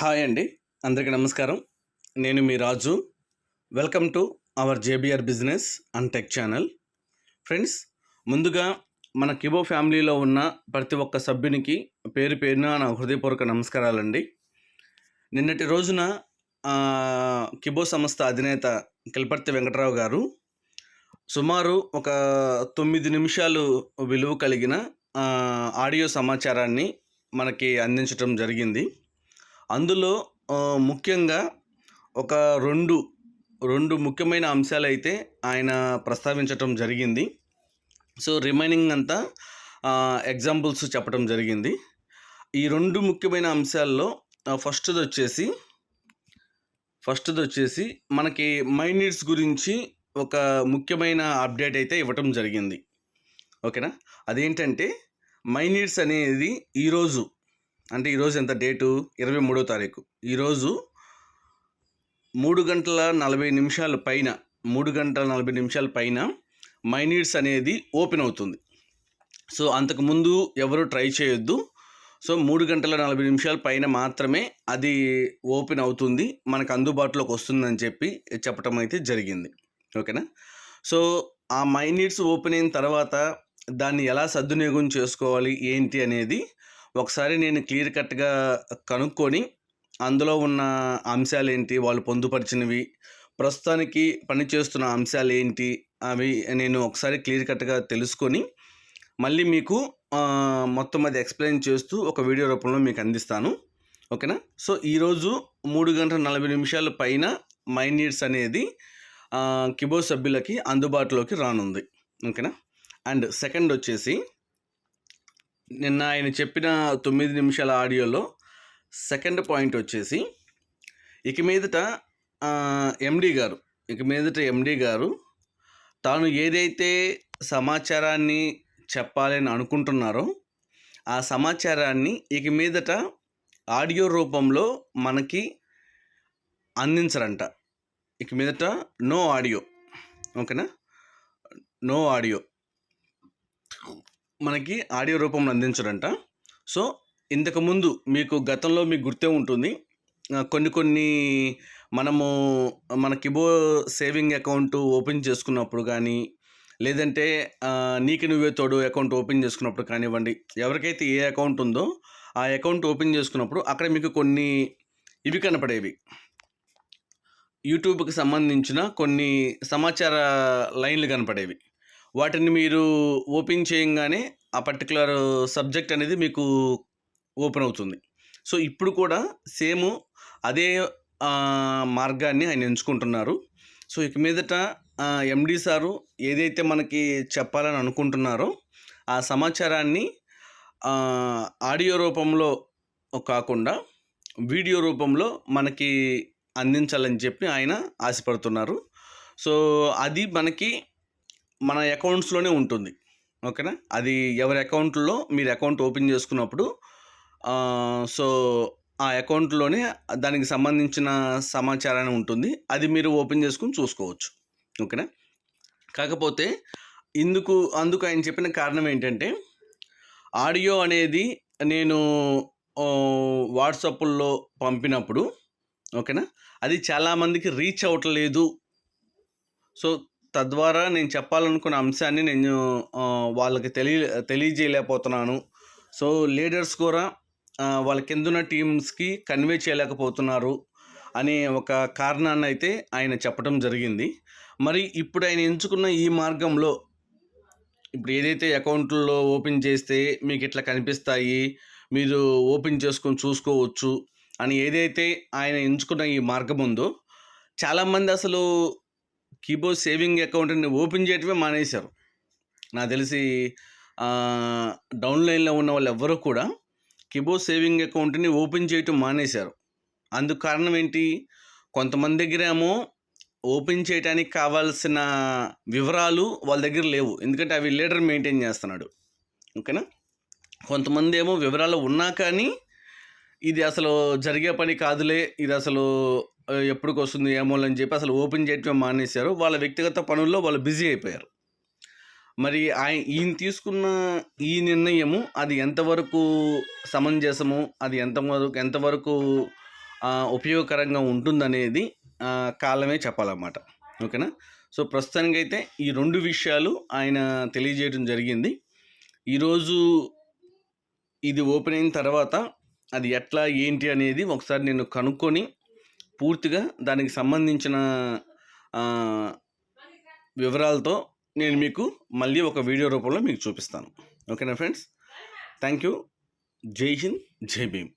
Hi అండి. అందరికీ నమస్కారం. నేను మీ Raju. Welcome to our JBR business and tech channel friends ముందుగా మన కిబో ఫ్యామిలీలో ఉన్న ప్రతి ఒక్క సభ్యునికి పేరు పేరున నా హృదయపూర్వక నమస్కారాలండి. నిన్నటి రోజున కిబో సంస్థ అధినేత కిల్పర్తి వెంకటరావు గారు సుమారు ఒక తొమ్మిది నిమిషాలు విలువ కలిగిన ఆడియో సమాచారాన్ని మనకి అందించడం జరిగింది. అందులో ముఖ్యంగా ఒక రెండు రెండు ముఖ్యమైన అంశాలు అయితే ఆయన ప్రస్తావించటం జరిగింది. సో రిమైనింగ్ అంతా ఎగ్జాంపుల్స్ చెప్పడం జరిగింది. ఈ రెండు ముఖ్యమైన అంశాల్లో ఫస్ట్ది వచ్చేసి ఫస్ట్ది వచ్చేసి మనకి మైనీడ్స్ గురించి ఒక ముఖ్యమైన అప్డేట్ అయితే ఇవ్వటం జరిగింది. ఓకేనా? అదేంటంటే మైనీడ్స్ అనేది ఈరోజు అంటే ఈరోజు ఎంత? డేటు? ఇరవై మూడో తారీఖు. ఈరోజు మూడు గంటల నలభై నిమిషాల పైన మూడు గంటల నలభై నిమిషాల పైన మైనీడ్స్ అనేది ఓపెన్ అవుతుంది. సో అంతకుముందు ఎవరు ట్రై చేయొద్దు. సో మూడు గంటల నలభై నిమిషాల పైన మాత్రమే అది ఓపెన్ అవుతుంది. మనకు అందుబాటులోకి వస్తుందని చెప్పి చెప్పటం అయితే జరిగింది. ఓకేనా? సో ఆ మైనీడ్స్ ఓపెన్ అయిన తర్వాత దాన్ని ఎలా సద్వినియోగం చేసుకోవాలి? ఏంటి అనేది ఒకసారి నేను క్లియర్ కట్గా కనుక్కొని అందులో ఉన్న అంశాలు ఏంటి వాళ్ళు పొందుపరిచినవి ప్రస్తుతానికి పనిచేస్తున్న అంశాలు ఏంటి అవి నేను ఒకసారి క్లియర్ కట్గా తెలుసుకొని మళ్ళీ మీకు మొత్తం అది ఎక్స్ప్లెయిన్ చేస్తూ ఒక వీడియో రూపంలో మీకు అందిస్తాను. ఓకేనా? సో ఈరోజు మూడు గంటల నలభై నిమిషాల పైన మై నీడ్స్ అనేది కిబో సభ్యులకి అందుబాటులోకి రానుంది. ఓకేనా? అండ్ సెకండ్ వచ్చేసి నిన్న ఆయన చెప్పిన తొమ్మిది నిమిషాల ఆడియోలో సెకండ్ పాయింట్ వచ్చేసి ఇక మీదట ఎండీ గారు ఇక మీదట ఎండీ గారు తాను ఏదైతే సమాచారాన్ని చెప్పాలని అనుకుంటున్నారో ఆ సమాచారాన్ని ఇక మీదట ఆడియో రూపంలో మనకి అందించరంట. ఇక మీదట నో ఆడియో. ఓకేనా? No audio. మనకి ఆడియో రూపంలో అందించడంట. సో ఇంతకుముందు మీకు గతంలో మీకు గుర్తే ఉంటుంది. కొన్ని కొన్ని మనము మన కిబో సేవింగ్ అకౌంట్ ఓపెన్ చేసుకున్నప్పుడు కానీ లేదంటే నీకు నువ్వే తోడు అకౌంట్ ఓపెన్ చేసుకున్నప్పుడు కానివ్వండి ఎవరికైతే ఏ అకౌంట్ ఉందో ఆ అకౌంట్ ఓపెన్ చేసుకున్నప్పుడు అక్కడ మీకు కొన్ని ఇవి కనపడేవి. యూట్యూబ్కి సంబంధించిన కొన్ని సమాచార లైన్లు కనపడేవి. వాటిని మీరు ఓపెన్ చేయంగానే ఆ పర్టికులర్ సబ్జెక్ట్ అనేది మీకు ఓపెన్ అవుతుంది. సో ఇప్పుడు కూడా సేమ్ అదే మార్గాన్ని ఆయన ఎంచుకుంటున్నారు. సో ఇక మీదట ఎండి సారు ఏదైతే మనకి చెప్పాలని అనుకుంటున్నారో ఆ సమాచారాన్ని ఆడియో రూపంలో కాకుండా వీడియో రూపంలో మనకి అందించాలని చెప్పి ఆయన ఆశపడుతున్నారు. సో అది మనకి మన అకౌంట్స్లోనే ఉంటుంది. ఓకేనా? అది ఎవరి అకౌంట్లో మీరు అకౌంట్ ఓపెన్ చేసుకున్నప్పుడు సో ఆ అకౌంట్లోనే దానికి సంబంధించిన సమాచారాన్ని ఉంటుంది. అది మీరు ఓపెన్ చేసుకుని చూసుకోవచ్చు. ఓకేనా? కాకపోతే ఇందుకు అందుకు ఆయన చెప్పిన కారణం ఏంటంటే ఆడియో అనేది నేను వాట్సాప్లో పంపినప్పుడు ఓకేనా? అది చాలామందికి రీచ్ అవ్వట్లేదు. సో తద్వారా నేను చెప్పాలనుకున్న అంశాన్ని నేను వాళ్ళకి తెలియ తెలియజేయలేకపోతున్నాను. సో లీడర్స్ కూడా వాళ్ళ కిందున్న టీమ్స్కి కన్వే చేయలేకపోతున్నారు అనే ఒక కారణాన్ని అయితే ఆయన చెప్పడం జరిగింది. మరి ఇప్పుడు ఆయన ఎంచుకున్న ఈ మార్గంలో ఇప్పుడు ఏదైతే అకౌంట్లో ఓపెన్ చేస్తే మీకు ఇట్లా కనిపిస్తాయి మీరు ఓపెన్ చేసుకొని చూసుకోవచ్చు అని ఏదైతే ఆయన ఎంచుకున్న ఈ మార్గం ఉందో చాలామంది అసలు కీబో సేవింగ్ అకౌంట్ని ఓపెన్ చేయటమే మానేశారు. నాకు తెలిసి డౌన్లైన్లో ఉన్న వాళ్ళు ఎవ్వరూ కూడా కిబో సేవింగ్ అకౌంట్ని ఓపెన్ చేయటం మానేశారు. అందుకు కారణం ఏంటి? కొంతమంది దగ్గర ఏమో ఓపెన్ చేయడానికి కావాల్సిన వివరాలు వాళ్ళ దగ్గర లేవు. ఎందుకంటే అవి లీడర్ మెయింటైన్ చేస్తున్నాడు. ఓకేనా? కొంతమంది ఏమో వివరాలు ఉన్నా కానీ ఇది అసలు జరిగే పని కాదులే ఇది అసలు ఎప్పటికి వస్తుంది ఏమో అని చెప్పి అసలు ఓపెన్ చేయటం మానేశారు. వాళ్ళ వ్యక్తిగత పనుల్లో వాళ్ళు బిజీ అయిపోయారు. మరి ఆయన ఈయన తీసుకున్న ఈ నిర్ణయము అది ఎంతవరకు సమంజసము అది ఎంతవరకు ఎంతవరకు ఉపయోగకరంగా ఉంటుందనేది కాలమే చెప్పాలన్నమాట. ఓకేనా? సో ప్రస్తుతానికైతే ఈ రెండు విషయాలు ఆయన తెలియజేయడం జరిగింది. ఈరోజు ఇది ఓపెన్ అయిన తర్వాత అది ఎట్లా ఏంటి అనేది ఒకసారి నేను కనుక్కొని పూర్తిగా దానికి సంబంధించిన వివరాలతో నేను మీకు మళ్ళీ ఒక వీడియో రూపంలో మీకు చూపిస్తాను. ఓకేనా ఫ్రెండ్స్? Thank you. జై హింద్ జై భీమ్.